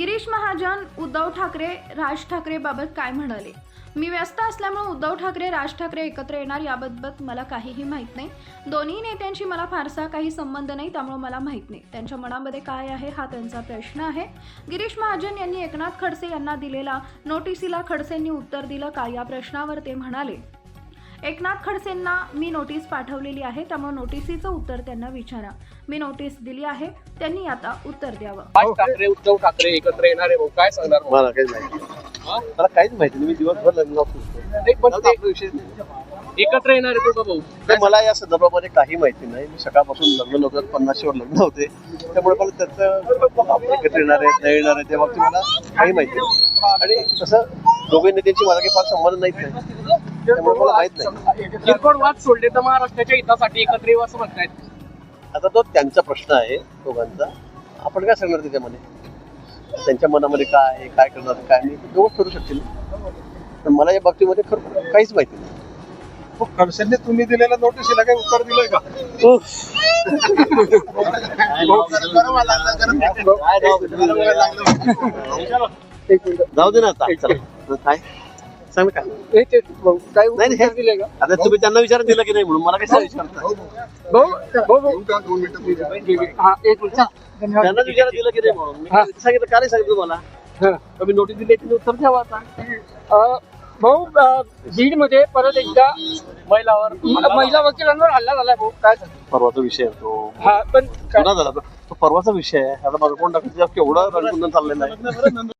गिरीश महाजन उद्धव ठाकरे राज ठाकरेबाबत काय म्हणाले? मी व्यस्त असल्यामुळे उद्धव ठाकरे राज ठाकरे एकत्र येणार याबाबत मला काहीही माहीत नाही. दोन्ही नेत्यांशी मला फारसा काही संबंध नाही त्यामुळे मला माहीत नाही. त्यांच्या मनामध्ये काय आहे हा त्यांचा प्रश्न आहे. गिरीश महाजन यांनी एकनाथ खडसे यांना दिलेला नोटिसीला खडसेंनी उत्तर दिलं का? या प्रश्नावर ते म्हणाले एकनाथ खडसेंना मी नोटीस पाठवलेली आहे त्यामुळे नोटिसीचं उत्तर त्यांना विचारा. मी नोटीस दिली आहे त्यांनी आता उत्तर द्यावं. ठाकरे उद्धव ठाकरे एकत्र येणार आहे भाऊ? काय सांगणार? मला काहीच माहिती नाही. हा? मला काहीच माहिती नाही. मी दिवसभर लग्न. एकत्र येणार आहे तो भाऊ? तर मला या संदर्भामध्ये काही माहिती नाही. मी सकाळपासून लग्न नव्हतं पन्नासशेवर लग्न होते. त्यामुळे मला त्याचं एकत्र येणार आहे नाही येणार आहे त्या बाबतीत मला काही माहिती आणि तसं दोघे नेत्यांची मला काही फार संबंध नाहीत नाही त्यामुळे मला माहीत नाही. किरकोळ वाद सोडले तर महाराष्ट्राच्या हितासाठी एकत्र येऊ असं म्हणतायत. आता तो त्यांचा प्रश्न आहे दोघांचा. आपण काय सांगणार त्याच्यामध्ये त्यांच्या मनामध्ये काय आहे काय करणार काय नाही ते दोघं करू शकतील. पण मला या बाबतीमध्ये खरं काहीच माहिती नाही. खडसेंनी तुम्ही दिलेल्या नोटिसीला काही उत्तर दिलंय का? जाऊ दे ना आता चला. काय? सांग ना काय काय नाही, नाही, हे- दिले का? आता तुम्ही त्यांना विचार दिला की नाही म्हणून मला काय विचारता भाऊ भाऊ भाऊ. हा एक मिनिट त्यांना विचार दिला की नाही म्हणून. मी हा. सांगितलं का नाही सांगितलं तुम्हाला? हा. मी नोटीस दिली तिने उत्तर द्यावं आता? अ, भाऊ बीडमध्ये परत एकदा महिलावर महिला वकिलांवर हल्ला झालाय भाऊ काय सांगता? परवाचा विषय आहे तो. हा पण काय- पुन्हा झाला तो तो परवाचा विषय आहे. आता माझं कोण टाकतो केवढा रणकुंदन चाललेला आहे.